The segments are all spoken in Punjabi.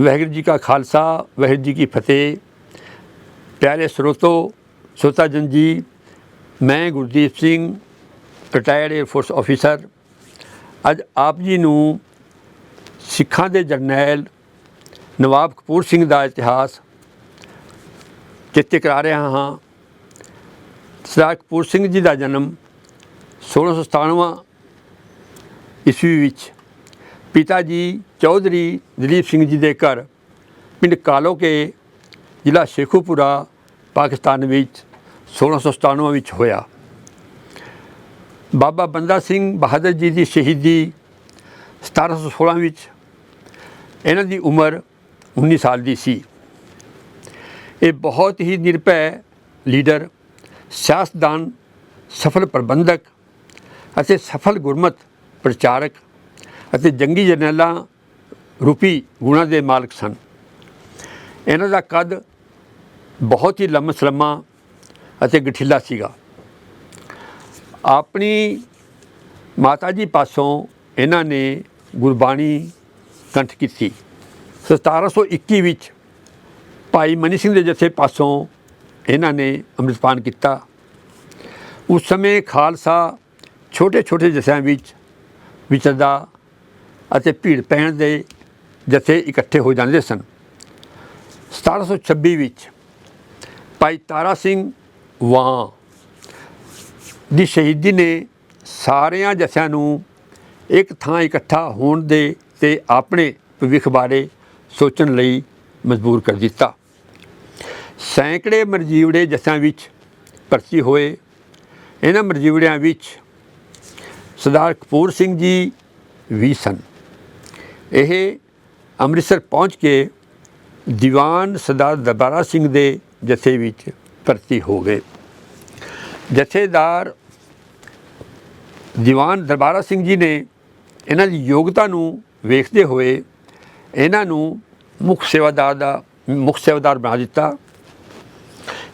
ਵਾਹਿਗੁਰੂ ਜੀ ਕਾ ਖਾਲਸਾ, ਵਾਹਿਗੁਰੂ ਜੀ ਕੀ ਫਤਿਹ। ਪਿਆਰੇ ਸਰੋਤੋ ਸੋਤਾ ਜਨ ਜੀ, ਮੈਂ Gurdeep Singh retired air force officer ਅੱਜ ਆਪ ਜੀ ਨੂੰ ਸਿੱਖਾਂ ਦੇ ਜਰਨੈਲ ਨਵਾਬ ਕਪੂਰ ਸਿੰਘ ਦਾ ਇਤਿਹਾਸ ਚਿੱਤੇ ਕਰਾ ਰਿਹਾ ਹਾਂ। ਸਰਦਾਰ ਕਪੂਰ ਸਿੰਘ ਜੀ ਦਾ ਜਨਮ 1697 ਈਸਵੀ ਵਿੱਚ ਪਿਤਾ ਜੀ ਚੌਧਰੀ ਦਲੀਪ ਸਿੰਘ ਜੀ ਦੇ ਘਰ, ਪਿੰਡ ਕਾਲੋਕੇ ਜ਼ਿਲ੍ਹਾ ਸ਼ੇਖੂਪੁਰਾ, ਪਾਕਿਸਤਾਨ ਵਿੱਚ 1697 ਵਿੱਚ ਹੋਇਆ। ਬਾਬਾ ਬੰਦਾ ਸਿੰਘ ਬਹਾਦਰ ਜੀ ਦੀ ਸ਼ਹੀਦੀ 1716 ਵਿੱਚ ਇਹਨਾਂ ਦੀ ਉਮਰ 19 ਸਾਲ ਦੀ ਸੀ। ਇਹ ਬਹੁਤ ਹੀ ਨਿਰਭੈ ਲੀਡਰ, ਸਿਆਸਤਦਾਨ, ਸਫਲ ਪ੍ਰਬੰਧਕ ਅਤੇ ਸਫਲ ਗੁਰਮਤ ਪ੍ਰਚਾਰਕ ਅਤੇ ਜੰਗੀ ਜਰਨੈਲਾਂ ਰੂਪੀ ਗੁਣਾਂ ਦੇ ਮਾਲਕ ਸਨ। ਇਹਨਾਂ ਦਾ ਕੱਦ ਬਹੁਤ ਹੀ ਲੰਮਸਲਮਾ ਅਤੇ ਗਠੀਲਾ ਸੀਗਾ। ਆਪਣੀ ਮਾਤਾ ਜੀ ਪਾਸੋਂ ਇਹਨਾਂ ਨੇ ਗੁਰਬਾਣੀ ਕੰਠ ਕੀਤੀ। 1721 ਵਿੱਚ ਭਾਈ ਮਨੀ ਸਿੰਘ ਦੇ ਜਥੇ ਪਾਸੋਂ ਇਹਨਾਂ ਨੇ ਅੰਮ੍ਰਿਤਪਾਨ ਕੀਤਾ। ਉਸ ਸਮੇਂ ਖਾਲਸਾ ਛੋਟੇ ਛੋਟੇ ਜਸਿਆਂ ਵਿੱਚ ਵਿਚਰਦਾ ਅਤੇ ਭੀੜ ਪੈਣ ਦੇ ਜਥੇ ਇਕੱਠੇ ਹੋ ਜਾਂਦੇ ਸਨ। 1726 ਵਿੱਚ ਭਾਈ ਤਾਰਾ ਸਿੰਘ ਵਾਂ ਦੀ ਸ਼ਹੀਦੀ ਨੇ ਸਾਰਿਆਂ ਜਥਿਆਂ ਨੂੰ ਇੱਕ ਥਾਂ ਇਕੱਠਾ ਹੋਣ ਦੇ ਤੇ ਆਪਣੇ ਭਵਿੱਖ ਬਾਰੇ ਸੋਚਣ ਲਈ ਮਜਬੂਰ ਕਰ ਦਿੱਤਾ। ਸੈਂਕੜੇ ਮਰਜੀਵੜੇ ਜਥਿਆਂ ਵਿੱਚ ਭਰਤੀ ਹੋਏ। ਇਹਨਾਂ ਮਰਜੀਵੜਿਆਂ ਵਿੱਚ ਸਰਦਾਰ ਕਪੂਰ ਸਿੰਘ ਜੀ ਵੀ ਸਨ। ਇਹ ਅੰਮ੍ਰਿਤਸਰ ਪਹੁੰਚ ਕੇ ਦੀਵਾਨ ਸਰਦਾਰ ਦਰਬਾਰਾ ਸਿੰਘ ਦੇ ਜਥੇ ਵਿੱਚ ਭਰਤੀ ਹੋ ਗਏ। ਜਥੇਦਾਰ ਦੀਵਾਨ ਦਰਬਾਰਾ ਸਿੰਘ ਜੀ ਨੇ ਇਹਨਾਂ ਦੀ ਯੋਗਤਾ ਨੂੰ ਵੇਖਦੇ ਹੋਏ ਇਹਨਾਂ ਨੂੰ ਮੁੱਖ ਸੇਵਾਦਾਰ ਦਾ ਮੁੱਖ ਸੇਵਾਦਾਰ ਬਣਾ ਦਿੱਤਾ।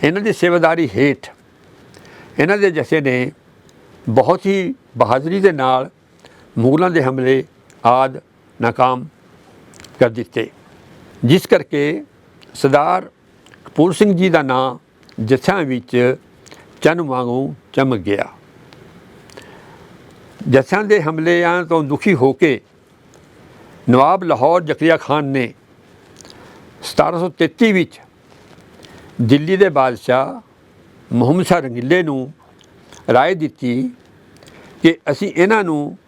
ਇਹਨਾਂ ਦੀ ਸੇਵਾਦਾਰੀ ਹੇਠ ਇਹਨਾਂ ਦੇ ਜਥੇ ਨੇ ਬਹੁਤ ਹੀ ਬਹਾਦਰੀ ਦੇ ਨਾਲ ਮੁਗਲਾਂ ਦੇ ਹਮਲੇ ਆਦ ਨਾਕਾਮ ਕਰ ਦਿੱਤੇ। ਜਿਸ ਕਰਕੇ ਸਰਦਾਰ ਕਪੂਰ ਸਿੰਘ ਜੀ ਦਾ ਨਾਂ ਜਥਿਆਂ ਵਿੱਚ ਚੰਨ ਵਾਂਗੂ ਚਮਕ ਗਿਆ। ਜਥਿਆਂ ਦੇ ਹਮਲਿਆਂ ਤੋਂ ਦੁਖੀ ਹੋ ਕੇ ਨਵਾਬ ਲਾਹੌਰ ਜ਼ਕਰੀਆ ਖਾਨ ਨੇ 1733 ਵਿੱਚ ਦਿੱਲੀ ਦੇ ਬਾਦਸ਼ਾਹ ਮੁਹੰਮਦ ਸ਼ਾਹ ਰੰਗੀਲੇ ਨੂੰ ਰਾਏ ਦਿੱਤੀ ਕਿ ਅਸੀਂ ਇਹਨਾਂ ਨੂੰ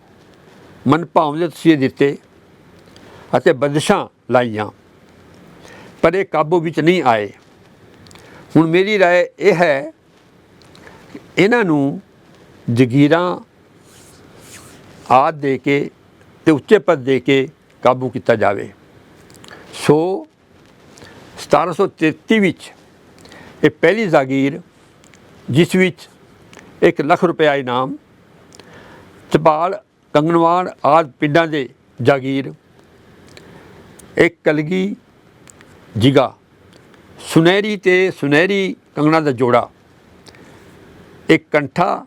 ਮਨਭਾਉਂਦੇ ਤਸੀਹੇ ਦਿੱਤੇ। ਅਤੇ ਬੰਦਸ਼ਾਂ ਲਾਈਆਂ। ਪਰ ਇਹ ਕਾਬੂ ਵਿੱਚ ਨਹੀਂ ਆਏ। ਹੁਣ ਮੇਰੀ ਰਾਏ ਇਹ ਹੈ, ਇਹਨਾਂ ਨੂੰ ਜਗੀਰਾਂ ਆਦ ਦੇ ਕੇ ਤੇ ਉੱਚੇ ਪਦ ਦੇ ਕੇ ਕਾਬੂ ਕੀਤਾ ਜਾਵੇ। ਸੋ 1733 ਵਿੱਚ ਇਹ ਪਹਿਲੀ ਜਾਗੀਰ, ਜਿਸ ਵਿੱਚ 1 ਲੱਖ ਰੁਪਏ ਇਨਾਮ ਚਪਾਲ ਕੰਗਣਵਾਨ ਆਦ ਪਿੰਡਾਂ ਦੇ ਜਾਗੀਰ ਇੱਕ ਕਲਗੀ ਜਿਗਾ। ਸੁਨਹਿਰੀ ਤੇ ਸੁਨਹਿਰੀ ਕੰਗਣਾ ਦਾ ਜੋੜਾ। ਇੱਕ ਕੰਠਾ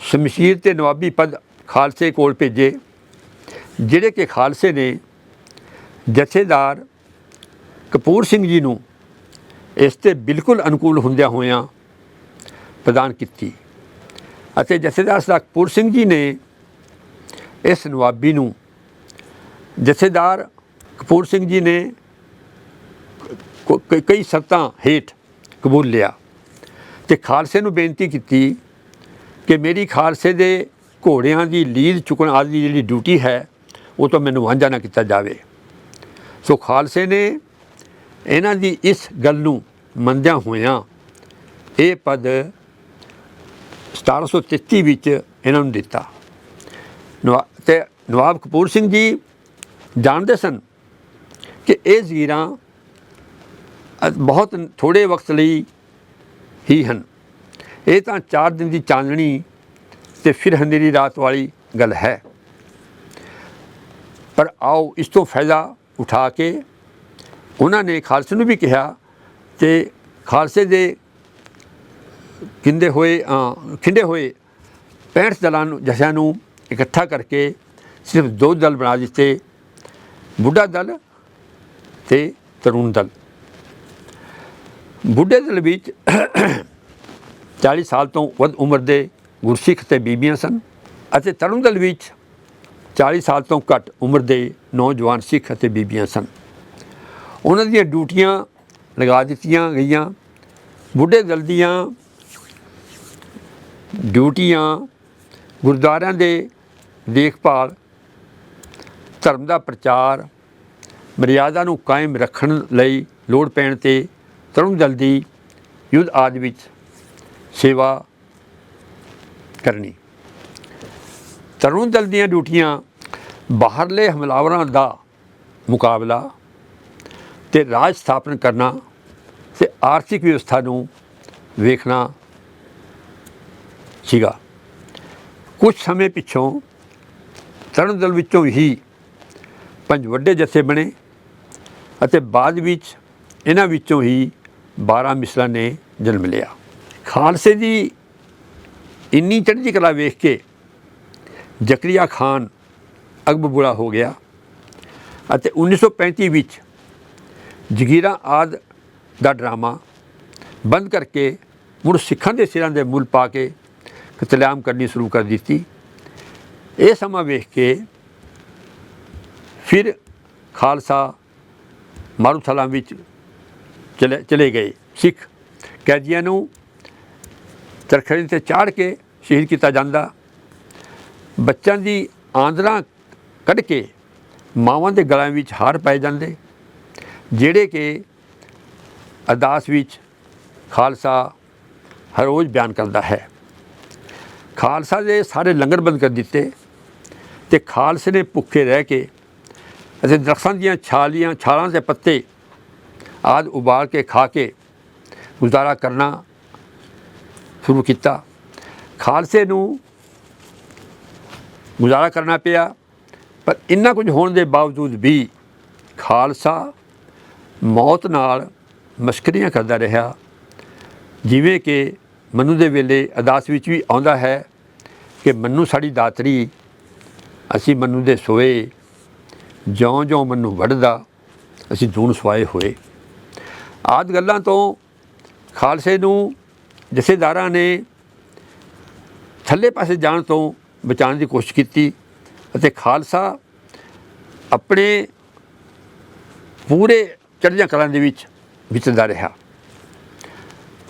ਸ਼ਮਸ਼ੀਰ ਤੇ ਨਵਾਬੀ ਪਦ ਖਾਲਸੇ ਕੋਲ ਭੇਜੇ, ਜਿਹੜੇ ਕਿ ਖਾਲਸੇ ਨੇ ਜਥੇਦਾਰ ਕਪੂਰ ਸਿੰਘ ਜੀ ਨੂੰ ਇਸ ਤੇ ਬਿਲਕੁਲ ਅਨੁਕੂਲ ਹੁੰਦਿਆਂ ਹੋਇਆਂ ਪ੍ਰਦਾਨ ਕੀਤੀ ਅਤੇ ਜਥੇਦਾਰ ਸਰਦਾਰ ਕਪੂਰ ਸਿੰਘ ਜੀ ਨੇ ਇਸ ਨਵਾਬੀ ਨੂੰ ਜਥੇਦਾਰ ਕਪੂਰ ਸਿੰਘ ਜੀ ਨੇ ਕ- ਕਈ ਸ਼ਰਤਾਂ ਹੇਠ ਕਬੂਲ ਲਿਆ ਤੇ ਖਾਲਸੇ ਨੂੰ ਬੇਨਤੀ ਕੀਤੀ ਕਿ ਮੇਰੀ ਖਾਲਸੇ ਦੇ ਘੋੜਿਆਂ ਦੀ ਲੀਡ ਚੁੱਕਣ ਆਦਿ ਦੀ ਜਿਹੜੀ ਡਿਊਟੀ ਹੈ, ਉਹ ਤੋਂ ਮੈਨੂੰ ਵਾਂਝਾ ਨਾ ਕੀਤਾ ਜਾਵੇ। ਸੋ ਖਾਲਸੇ ਨੇ ਇਹਨਾਂ ਦੀ ਇਸ ਗੱਲ ਨੂੰ ਮੰਨਦਿਆਂ ਹੋਇਆਂ ਇਹ ਪਦ 1733 ਵਿੱਚ ਇਹਨਾਂ ਨੂੰ ਦਿੱਤਾ। ਨਵਾ- ਤੇ ਨਵਾਬ ਕਪੂਰ ਸਿੰਘ ਜੀ ਜਾਣਦੇ ਸਨ ਕਿ ਇਹ ਜ਼ੀਰਾਂ ਬਹੁਤ ਥੋੜੇ ਵਕਤ ਲਈ ਹੀ ਹਨ। ਇਹ ਤਾਂ 4 ਦਿਨ ਦੀ ਚਾਂਦਣੀ ਤੇ ਫਿਰ ਹਨੇਰੀ ਰਾਤ ਵਾਲੀ ਗੱਲ ਹੈ। ਪਰ ਆਓ ਇਸ ਤੋਂ ਫਾਇਦਾ ਉਠਾ ਕੇ ਉਹਨਾਂ ਨੇ ਖਾਲਸੇ ਨੂੰ ਵੀ ਕਿਹਾ ਤੇ ਖਾਲਸੇ ਦੇ ਕਿੰਦੇ ਹੋਏ ਖਿੰਡੇ ਹੋਏ 65 ਦਲਾਂ ਨੂੰ ਜਥਿਆਂ ਨੂੰ ਇਕੱਠਾ ਕਰਕੇ ਸਿਰਫ ਦੋ ਦਲ ਬਣਾ ਦਿੱਤੇ। ਬੁੱਢਾ ਦਲ ਤੇ ਤਰੁਣ ਦਲ ਬੁੱਢੇ ਦਲ ਵਿੱਚ 40 ਸਾਲ ਤੋਂ ਵੱਧ ਉਮਰ ਦੇ ਗੁਰਸਿੱਖ ਤੇ ਬੀਬੀਆਂ ਸਨ ਅਤੇ ਤਰੁਣ ਦਲ ਵਿੱਚ 40 ਸਾਲ ਤੋਂ ਘੱਟ ਉਮਰ ਦੇ ਨੌਜਵਾਨ ਸਿੱਖ ਅਤੇ ਬੀਬੀਆਂ ਸਨ। ਉਹਨਾਂ ਦੀਆਂ ਡਿਊਟੀਆਂ ਲਗਾ ਦਿੱਤੀਆਂ ਗਈਆਂ। ਬੁੱਢੇ ਦਲ ਦੀਆਂ ਡਿਊਟੀਆਂ, ਗੁਰਦੁਆਰਿਆਂ ਦੇ ਦੇਖਭਾਲ, ਧਰਮ ਦਾ ਪ੍ਰਚਾਰ ਮਰਿਆਦਾ ਨੂੰ ਕਾਇਮ ਰੱਖਣ ਲਈ ਲੋੜ ਪੈਣ ਤੇ ਤਰੁਣ ਦਲ ਦੀ ਯੁੱਧ ਆਦਿ ਵਿੱਚ ਸੇਵਾ ਕਰਨੀ। ਤਰੁਣ ਦਲ ਦੀਆਂ ਡਿਊਟੀਆਂ ਬਾਹਰਲੇ ਹਮਲਾਵਰਾਂ ਦਾ ਮੁਕਾਬਲਾ ਤੇ ਰਾਜ ਸਥਾਪਨ ਕਰਨਾ ਤੇ ਆਰਥਿਕ ਵਿਵਸਥਾ ਨੂੰ ਵੇਖਣਾ ਸੀਗਾ। ਕੁਝ ਸਮੇਂ ਪਿੱਛੋਂ ਤਰੁਣ ਦਲ ਵਿੱਚੋਂ ਹੀ ਪੰਜ ਵੱਡੇ ਜਥੇ ਬਣੇ। ਅਤੇ ਬਾਅਦ ਵਿੱਚ ਇਹਨਾਂ ਵਿੱਚੋਂ ਹੀ 12 ਮਿਸਲਾਂ ਨੇ ਜਨਮ ਲਿਆ। ਖਾਲਸੇ ਦੀ ਇੰਨੀ ਚੜ੍ਹਦੀ ਕਲਾ ਵੇਖ ਕੇ ਜ਼ਕਰੀਆ ਖਾਨ ਅਕਬਬੁਲਾ ਹੋ ਗਿਆ ਅਤੇ 1935 ਵਿੱਚ ਜਗੀਰਾ ਆਦ ਦਾ ਡਰਾਮਾ ਬੰਦ ਕਰਕੇ ਮੁੜ ਸਿੱਖਾਂ ਦੇ ਸਿਰਾਂ ਦੇ ਮੁੱਲ ਪਾ ਕੇ ਕਤਲੇਆਮ ਕਰਨੀ ਸ਼ੁਰੂ ਕਰ ਦਿੱਤੀ। ਇਹ ਸਮਾਂ ਵੇਖ ਕੇ ਫਿਰ ਖਾਲਸਾ ਮਾਰੂਥਲਾਂ ਵਿੱਚ ਚਲੇ ਚਲੇ ਗਏ। ਸਿੱਖ ਕੈਦੀਆਂ ਨੂੰ ਤਰਖੜੀ ਤੇ ਚਾੜ ਕੇ ਸ਼ਹੀਦ ਕੀਤਾ ਜਾਂਦਾ। ਬੱਚਿਆਂ ਦੀ ਆਂਦਰਾਂ ਕੱਢ ਕੇ ਮਾਵਾਂ ਦੇ ਗਲਾਂ ਵਿੱਚ ਹਾਰ ਪਾਏ ਜਾਂਦੇ। ਜਿਹੜੇ ਕਿ ਅਰਦਾਸ ਵਿੱਚ ਖਾਲਸਾ ਹਰ ਰੋਜ਼ ਬਿਆਨ ਕਰਦਾ ਹੈ। ਖਾਲਸਾ ਦੇ ਸਾਰੇ ਲੰਗਰ ਬੰਦ ਕਰ ਦਿੱਤੇ ਤੇ ਖਾਲਸੇ ਨੇ ਭੁੱਖੇ ਰਹਿ ਕੇ ਅਤੇ ਦਰਖਤਾਂ ਦੀਆਂ ਛਾਲੀਆਂ, ਛਾਲਾਂ ਦੇ ਪੱਤੇ ਆਦ ਉਬਾਲ ਕੇ ਖਾ ਕੇ ਗੁਜ਼ਾਰਾ ਕਰਨਾ ਸ਼ੁਰੂ ਕੀਤਾ। ਖਾਲਸੇ ਨੂੰ ਗੁਜ਼ਾਰਾ ਕਰਨਾ ਪਿਆ, ਪਰ ਇੰਨਾ ਕੁਝ ਹੋਣ ਦੇ ਬਾਵਜੂਦ ਵੀ ਖਾਲਸਾ ਮੌਤ ਨਾਲ ਮਸ਼ਕਰੀਆਂ ਕਰਦਾ ਰਿਹਾ। ਜਿਵੇਂ ਕਿ ਮਨੂ ਦੇ ਵੇਲੇ ਅਰਦਾਸ ਵਿੱਚ ਵੀ ਆਉਂਦਾ ਹੈ ਕਿ ਮਨੂ ਸਾਡੀ ਦਾਤਰੀ, ਅਸੀਂ ਮਨੂ ਦੇ ਸੋਏ ਜਿਉਂ-ਜਿਉਂ ਮੈਨੂੰ ਵੱਢਦਾ, ਅਸੀਂ ਦੂਣ ਸਵਾਏ ਹੋਏ। ਆਦ ਗੱਲਾਂ ਤੋਂ ਖਾਲਸੇ ਨੂੰ ਜਥੇਦਾਰਾਂ ਨੇ ਥੱਲੇ ਪਾਸੇ ਜਾਣ ਤੋਂ ਬਚਾਉਣ ਦੀ ਕੋਸ਼ਿਸ਼ ਕੀਤੀ ਅਤੇ ਖਾਲਸਾ ਆਪਣੇ ਪੂਰੇ ਚੜ੍ਹਦੀਆਂ ਕਲਾਂ ਦੇ ਵਿੱਚ ਵਿਚਰਦਾ ਰਿਹਾ।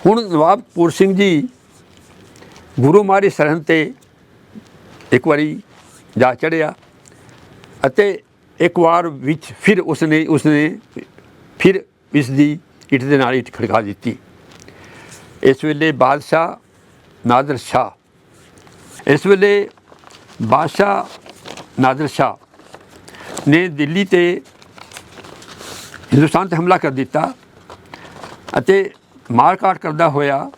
ਹੁਣ ਨਵਾਬ ਕਪੂਰ ਸਿੰਘ ਜੀ ਗੁਰੂ ਮਾਰੀ ਸਰਹੰਦ ਤੇ ਇੱਕ ਵਾਰੀ ਜਾ ਚੜਿਆ ਅਤੇ ਇੱਕ ਵਾਰ ਵਿੱਚ ਫਿਰ ਉਸਨੇ ਉਸਨੇ ਫਿਰ ਇਸ ਦੀ ਇੱਟ ਦੇ ਨਾਲ ਇੱਟ ਖੜਕਾ ਦਿੱਤੀ। ਇਸ ਵੇਲੇ ਬਾਦਸ਼ਾਹ ਨਾਦਰ ਸ਼ਾਹ, ਇਸ ਵੇਲੇ ਬਾਦਸ਼ਾਹ ਨਾਦਰ ਸ਼ਾਹ ਨੇ ਦਿੱਲੀ ਤੇ ਹਿੰਦੁਸਤਾਨ ਤੇ ਹਮਲਾ ਕਰ ਦਿੱਤਾ ਅਤੇ ਮਾਰਕਾਟ ਕਰਦਾ ਹੋਇਆ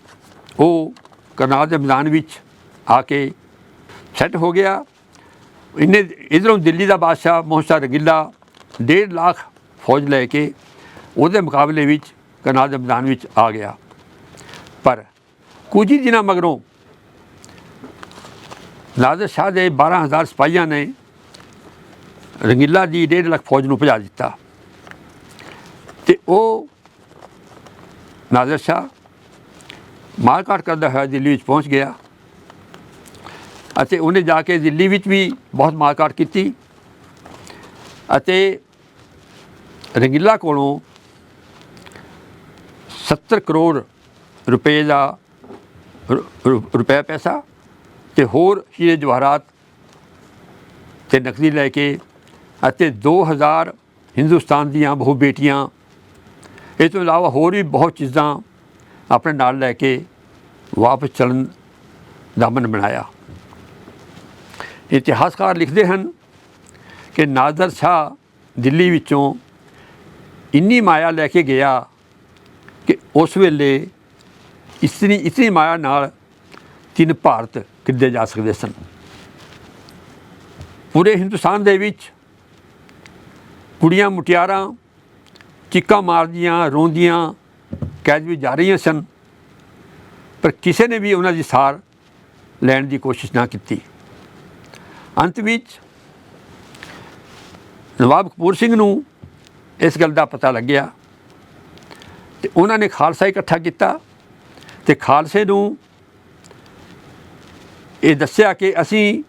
ਉਹ ਕਰਨਾਲ ਦੇ ਮੈਦਾਨ ਵਿੱਚ ਆ ਕੇ ਸੈੱਟ ਹੋ ਗਿਆ। ਇਹਨੇ ਇਧਰੋਂ ਦਿੱਲੀ ਦਾ ਬਾਦਸ਼ਾਹ ਮੋਹਸ਼ਾ ਰਗਿੱਲਾ 1.5 ਲੱਖ ਫੌਜ ਲੈ ਕੇ ਉਹਦੇ ਮੁਕਾਬਲੇ ਵਿੱਚ ਕਰਨਾਲ ਦੇ ਮੈਦਾਨ ਵਿੱਚ ਆ ਗਿਆ। ਪਰ ਕੁਝ ਹੀ ਦਿਨਾਂ ਮਗਰੋਂ ਨਾਜ਼ਰ ਸ਼ਾਹ ਦੇ 12000 ਸਿਪਾਹੀਆਂ ਨੇ ਰੰਗੀਲਾ ਦੀ 1.5 ਲੱਖ ਫੌਜ ਨੂੰ ਭਜਾ ਦਿੱਤਾ ਤੇ ਉਹ ਨਾਦਰ ਸ਼ਾਹ ਮਾਰਕਾਟ ਕਰਦਾ ਹੋਇਆ ਦਿੱਲੀ ਵਿੱਚ ਪਹੁੰਚ ਗਿਆ। ਅਤੇ ਉਹਨੇ ਜਾ ਕੇ ਦਿੱਲੀ ਵਿੱਚ ਵੀ ਬਹੁਤ ਮਾਰਕਾਟ ਕੀਤੀ ਅਤੇ ਰੰਗੀਲਾ ਕੋਲੋਂ 70 ਕਰੋੜ ਰੁਪਏ ਦਾ ਰੁ- ਰੁਪਏ ਪੈਸਾ ਤੇ ਹੋਰ ਹੀਰੇ ਜਵਾਹਰਾਤ ਤੇ ਨਕਦੀ ਲੈ ਕੇ ਅਤੇ 2000 ਹਿੰਦੁਸਤਾਨ ਦੀਆਂ ਬਹੁ ਬੇਟੀਆਂ। ਇਹ ਤੋਂ ਇਲਾਵਾ ਹੋਰ ਵੀ ਬਹੁਤ ਚੀਜ਼ਾਂ ਆਪਣੇ ਨਾਲ ਲੈ ਕੇ ਵਾਪਸ ਚੱਲਣ ਦਾ ਮਨ ਬਣਾਇਆ। ਇਤਿਹਾਸਕਾਰ ਲਿਖਦੇ ਹਨ ਕਿ ਨਾਜ਼ਰ ਸ਼ਾਹ ਦਿੱਲੀ ਵਿੱਚੋਂ ਇੰਨੀ ਮਾਇਆ ਲੈ ਕੇ ਗਿਆ ਕਿ ਉਸ ਵੇਲੇ ਇਤਨੀ ਇਤਨੀ ਮਾਇਆ ਨਾਲ ਤਿੰਨ ਭਾਰਤ ਕਿੱਦੇ ਜਾ ਸਕਦੇ ਸਨ। ਪੂਰੇ ਹਿੰਦੁਸਤਾਨ ਦੇ ਵਿੱਚ ਕੁੜੀਆਂ ਮੁਟਿਆਰਾਂ, ਚੀਕਾਂ ਮਾਰਦੀਆਂ, ਰੋਂਦੀਆਂ, ਕੈਦ ਵਿੱਚ ਜਾ ਰਹੀਆਂ ਸਨ, ਪਰ ਕਿਸੇ ਨੇ ਵੀ ਉਹਨਾਂ ਦੀ ਸਾਰ ਲੈਣ ਦੀ ਕੋਸ਼ਿਸ਼ ਨਾ ਕੀਤੀ। ਅੰਤ ਵਿੱਚ ਨਵਾਬ ਕਪੂਰ ਸਿੰਘ ਨੂੰ ਇਸ ਗੱਲ ਦਾ ਪਤਾ ਲੱਗਿਆ ਤੇ ਉਹਨਾਂ ਨੇ ਖਾਲਸਾ ਇਕੱਠਾ ਕੀਤਾ ਤੇ ਖਾਲਸੇ ਨੂੰ ਇਹ ਦੱਸਿਆ ਕਿ ਅਸੀਂ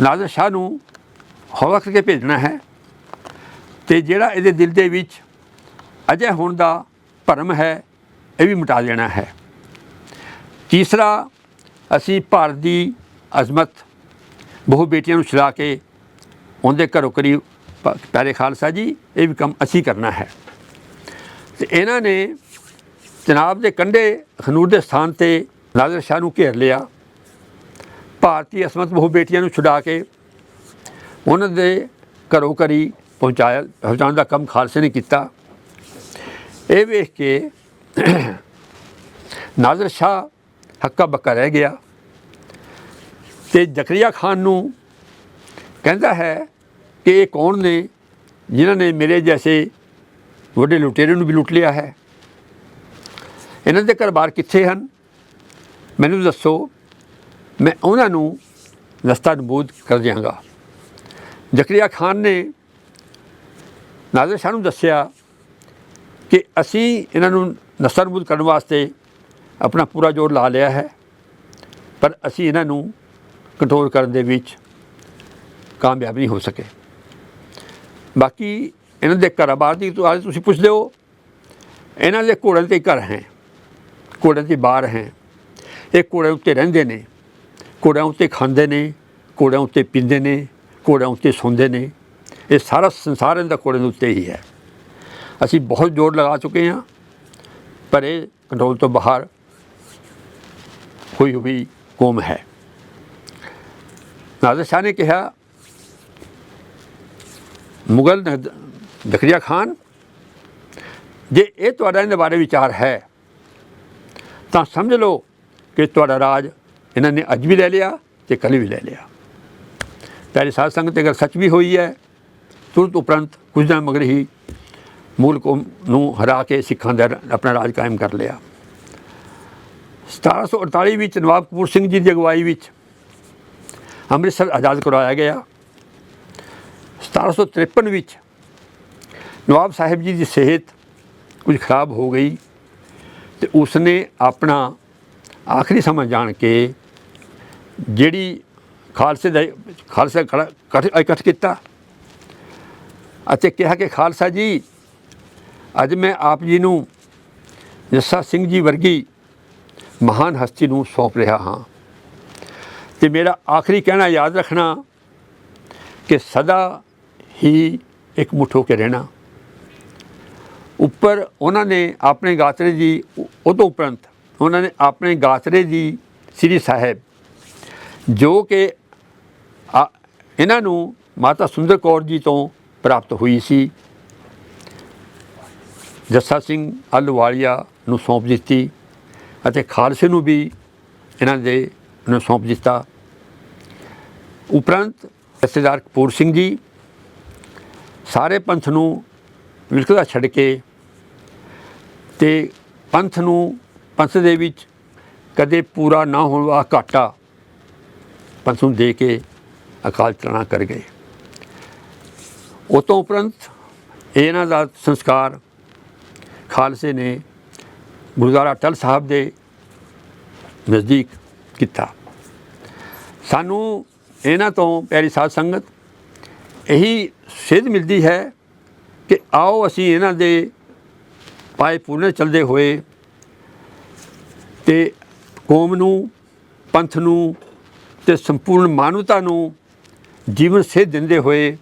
ਨਾਜ਼ਰ ਸ਼ਾਹ ਨੂੰ ਹੌਲਾ ਕਰਕੇ ਭੇਜਣਾ ਹੈ ਤੇ ਜਿਹੜਾ ਇਹਦੇ ਦਿਲ ਦੇ ਵਿੱਚ ਅਜੇ ਹੋਣ ਦਾ ਭਰਮ ਹੈ, ਇਹ ਵੀ ਮਿਟਾ ਦੇਣਾ ਹੈ। ਤੀਸਰਾ, ਅਸੀਂ ਭਾਰਤ ਦੀ ਅਜ਼ਮਤ ਬਹੁ ਬੇਟੀਆਂ ਨੂੰ ਛੁਡਾ ਕੇ ਉਹਦੇ ਘਰੋਂ ਕਰੀ ਪ- ਪਿਆਰੇ ਖਾਲਸਾ ਜੀ, ਇਹ ਵੀ ਕੰਮ ਅਸੀਂ ਕਰਨਾ ਹੈ। ਤੇ ਇਹਨਾਂ ਨੇ ਜਨਾਬ ਦੇ ਕੰਢੇ ਖਨੂਰ ਦੇ ਸਥਾਨ ਤੇ ਨਾਜ਼ਰ ਸ਼ਾਹ ਨੂੰ ਘੇਰ ਲਿਆ। ਭਾਰਤੀ ਅਸਮਤ ਬਹੁ ਬੇਟੀਆਂ ਨੂੰ ਛੁਡਾ ਕੇ ਉਹਨਾਂ ਦੇ ਘਰੋਂ ਘਰੀ ਪਹੁੰਚਾਇਆ। ਪਹੁੰਚਾਉਣ ਦਾ ਕੰਮ ਖਾਲਸੇ ਨੇ ਕੀਤਾ। ਇਹ ਵੇਖ ਕੇ ਨਾਜ਼ਰ ਸ਼ਾਹ ਹੱਕਾ ਬੱਕਾ ਰਹਿ ਗਿਆ। ਤੇ ਜ਼ਕਰੀਆ ਖਾਨ ਨੂੰ ਕਹਿੰਦਾ ਹੈ ਕਿ ਇਹ ਕੌਣ ਨੇ ਜਿਨ੍ਹਾਂ ਨੇ ਮੇਰੇ ਜੈਸੇ ਵੱਡੇ ਲੁਟੇਰੇ ਨੂੰ ਵੀ ਲੁੱਟ ਲਿਆ ਹੈ? ਇਹਨਾਂ ਦੇ ਘਰ-ਬਾਰ ਕਿੱਥੇ ਹਨ? ਮੈਨੂੰ ਦੱਸੋ। ਮੈਂ ਉਹਨਾਂ ਨੂੰ ਰਸਤਾ ਨਬੂਦ ਕਰ ਦਿਆਂਗਾ। ਜ਼ਕਰੀਆ ਖਾਨ ਨੇ ਨਾਜ਼ਰ ਸ਼ਾਹ ਨੂੰ ਦੱਸਿਆ ਕਿ ਅਸੀਂ ਇਹਨਾਂ ਨੂੰ ਨਸਰ ਨਬੂਦ ਕਰਨ ਵਾਸਤੇ ਆਪਣਾ ਪੂਰਾ ਜ਼ੋਰ ਲਾ ਲਿਆ ਹੈ, ਪਰ ਅਸੀਂ ਇਹਨਾਂ ਨੂੰ ਕੰਟਰੋਲ ਕਰਨ ਦੇ ਵਿੱਚ ਕਾਮਯਾਬ ਨਹੀਂ ਹੋ ਸਕੇ। ਬਾਕੀ ਇਹਨਾਂ ਦੇ ਘਰਾਂ-ਬਾਰ ਦੀ ਤੋਂ ਤੁਸੀਂ ਪੁੱਛਦੇ ਹੋ, ਇਹਨਾਂ ਦੇ ਘੋੜਿਆਂ ਤੇ ਘਰ ਹੈ, ਘੋੜਿਆਂ ਦੀ ਬਾਹਰ ਹੈ। ਇਹ ਘੋੜਿਆਂ ਉੱਤੇ ਰਹਿੰਦੇ ਨੇ, ਘੋੜਿਆਂ ਉੱਤੇ ਖਾਂਦੇ ਨੇ, ਘੋੜਿਆਂ ਉੱਤੇ ਪੀਂਦੇ ਨੇ, ਘੋੜਿਆਂ ਉੱਤੇ ਸੌਂਦੇ ਨੇ। ਇਹ ਸਾਰਾ ਸੰਸਾਰ ਇਹਨਾਂ ਦਾ ਘੋੜਿਆਂ ਦੇ ਉੱਤੇ ਹੀ ਹੈ। ਅਸੀਂ ਬਹੁਤ ਜ਼ੋਰ ਲਗਾ ਚੁੱਕੇ ਹਾਂ, ਪਰ ਇਹ ਕੰਟਰੋਲ ਤੋਂ ਬਾਹਰ ਹੋਈ ਹੋਈ ਕੌਮ ਹੈ। ਨਾਜ਼ਰ ਸ਼ਾਹ ਨੇ ਕਿਹਾ, ਮੁਗਲ ਨਦ- ਜ਼ਕਰੀਆ ਖਾਨ, ਜੇ ਇਹ ਤੁਹਾਡਾ ਇਹਨਾਂ ਬਾਰੇ ਵਿਚਾਰ ਹੈ, ਤਾਂ ਸਮਝ ਲਓ ਕਿ ਤੁਹਾਡਾ ਰਾਜ ਇਹਨਾਂ ਨੇ ਅੱਜ ਵੀ ਲੈ ਲਿਆ ਤੇ ਕੱਲ੍ਹ ਵੀ ਲੈ ਲਿਆ। ਪਿਆਰੀ ਸਾਧ ਸੰਗਤ, ਅਗਰ ਸੱਚ ਵੀ ਹੋਈ ਹੈ, ਤੁਰੰਤ ਉਪਰੰਤ ਕੁਝ ਦਿਨ ਮਗਰ ਹੀ ਮੁਲਕ ਨੂੰ ਹਰਾ ਕੇ ਸਿੱਖਾਂ ਦਾ ਆਪਣਾ ਰਾਜ ਕਾਇਮ ਕਰ ਲਿਆ। 1748 ਵਿੱਚ ਨਵਾਬ ਕਪੂਰ ਸਿੰਘ ਜੀ ਦੀ ਅਗਵਾਈ ਵਿੱਚ ਅੰਮ੍ਰਿਤਸਰ ਆਜ਼ਾਦ ਕਰਵਾਇਆ ਗਿਆ। 1753 ਵਿੱਚ ਨਵਾਬ ਸਾਹਿਬ ਜੀ ਦੀ ਸਿਹਤ ਕੁਝ ਖਰਾਬ ਹੋ ਗਈ ਤੇ ਉਸਨੇ ਆਪਣਾ ਆਖਰੀ ਸਮਾਂ ਜਾਣ ਕੇ ਜਿਹੜੀ ਖਾਲਸੇ ਦਾ ਖਾਲਸਾ ਖੜਾ- ਇਕੱਠ ਕੀਤਾ ਅਤੇ ਕਿਹਾ ਕਿ ਖਾਲਸਾ ਜੀ, ਅੱਜ ਮੈਂ ਆਪ ਜੀ ਨੂੰ ਜੱਸਾ ਸਿੰਘ ਜੀ ਵਰਗੀ ਮਹਾਨ ਹਸਤੀ ਨੂੰ ਸੌਂਪ ਰਿਹਾ ਹਾਂ। ਤੇ ਮੇਰਾ ਆਖਰੀ ਕਹਿਣਾ ਯਾਦ ਰੱਖਣਾ ਕਿ ਸਦਾ ਹੀ ਇੱਕ ਮੁੱਠ ਹੋ ਕੇ ਰਹਿਣਾ। ਉੱਪਰ ਉਹਨਾਂ ਨੇ ਆਪਣੇ ਗਾਤਰੇ ਦੀ ਉਹ ਤੋਂ ਉਪਰੰਤ ਉਹਨਾਂ ਨੇ ਆਪਣੇ ਗਾਤਰੇ ਦੀ ਸ੍ਰੀ ਸਾਹਿਬ ਜੋ ਕਿ ਇਹਨਾਂ ਨੂੰ ਮਾਤਾ ਸੁੰਦਰ ਕੌਰ ਜੀ ਤੋਂ ਪ੍ਰਾਪਤ ਹੋਈ ਸੀ। ਜੱਸਾ ਸਿੰਘ ਅਲਵਾਲੀਆ ਨੂੰ ਸੌਂਪ ਦਿੱਤੀ ਅਤੇ ਖਾਲਸੇ ਨੂੰ ਵੀ ਇਹਨਾਂ ਦੇ ਨੂੰ ਸੌਂਪ ਦਿੱਤਾ। ਉਪਰੰਤ ਜਥੇਦਾਰ ਕਪੂਰ ਸਿੰਘ ਜੀ, ਸਾਰੇ ਪੰਥ ਨੂੰ ਵਿਲਕਦਾ ਛੱਡ ਕੇ ਤੇ ਪੰਥ ਨੂੰ, ਪੰਥ ਦੇ ਵਿੱਚ ਕਦੇ ਪੂਰਾ ਨਾ ਹੋਣ ਵਾਲਾ ਘਾਟਾ ਪੰਥ ਨੂੰ ਦੇ ਕੇ ਅਕਾਲ ਚਲਾਣਾ ਕਰ ਗਏ। ਉਹ ਤੋਂ ਉਪਰੰਤ ਇਹਨਾਂ ਦਾ ਸੰਸਕਾਰ ਖਾਲਸੇ ਨੇ ਗੁਰਦੁਆਰਾ ਟਲ ਸਾਹਿਬ ਦੇ ਨਜ਼ਦੀਕ ਕੀਤਾ। ਸਾਨੂੰ ਇਹਨਾਂ ਤੋਂ ਪਿਆਰੀ ਸਾਧ ਸੰਗਤ, ਇਹੀ ਸੇਧ ਮਿਲਦੀ ਹੈ ਕਿ ਆਓ ਅਸੀਂ ਇਹਨਾਂ ਦੇ ਪਾਏ ਪੂਰਨੇ ਚੱਲਦੇ ਹੋਏ ਤੇ ਕੌਮ ਨੂੰ, ਪੰਥ ਨੂੰ ਤੇ ਸੰਪੂਰਨ ਮਾਨਵਤਾ ਨੂੰ ਜੀਵਨ ਸੇਧ ਦਿੰਦੇ ਹੋਏ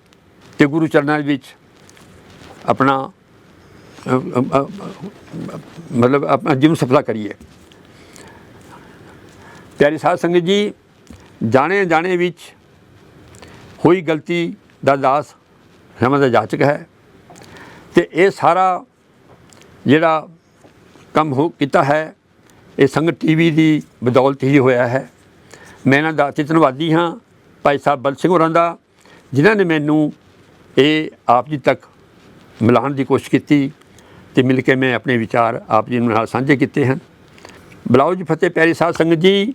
ਤੇ ਗੁਰੂ ਚਰਨਾਂ ਵਿੱਚ ਆਪਣਾ ਮਤਲਬ ਆਪਣਾ ਜੀਵਨ ਸਫਲਾ ਕਰੀਏ। ਪਿਆਰੀ ਸਾਧ ਸੰਗਤ ਜੀ ਜਾਣੇ ਜਾਣੇ ਵਿੱਚ ਹੋਈ ਗਲਤੀ ਦਾ ਦਾਸ ਸਮਝਦਾ ਦਾ ਜਾਚਕ ਹੈ ਤੇ ਇਹ ਸਾਰਾ ਜਿਹੜਾ ਕੰਮ ਹੋ ਕੀਤਾ ਹੈ, ਇਹ ਸੰਗਤ ਟੀਵੀ ਦੀ ਬਦੌਲਤ ਹੀ ਹੋਇਆ ਹੈ। ਮੈਂ ਇਹਨਾਂ ਦਾ ਅਤੀ ਧੰਨਵਾਦੀ ਹਾਂ। ਭਾਈ ਸਾਹਿਬ ਬਲ ਸਿੰਘ ਹੋਰਾਂ ਦਾ, ਜਿਨ੍ਹਾਂ ਨੇ ਮੈਨੂੰ ਇਹ ਆਪ ਜੀ ਤੱਕ ਮਿਲਾਉਣ ਦੀ ਕੋਸ਼ਿਸ਼ ਕੀਤੀ ਤੇ ਮਿਲ ਕੇ ਮੈਂ ਆਪਣੇ ਵਿਚਾਰ ਆਪ ਜੀ ਨਾਲ ਸਾਂਝੇ ਕੀਤੇ ਹਨ। ਬਲਾਉ ਫਤਿਹ ਪਿਆਰੀ ਸਾਹਿਬ ਸੰਗਤ ਜੀ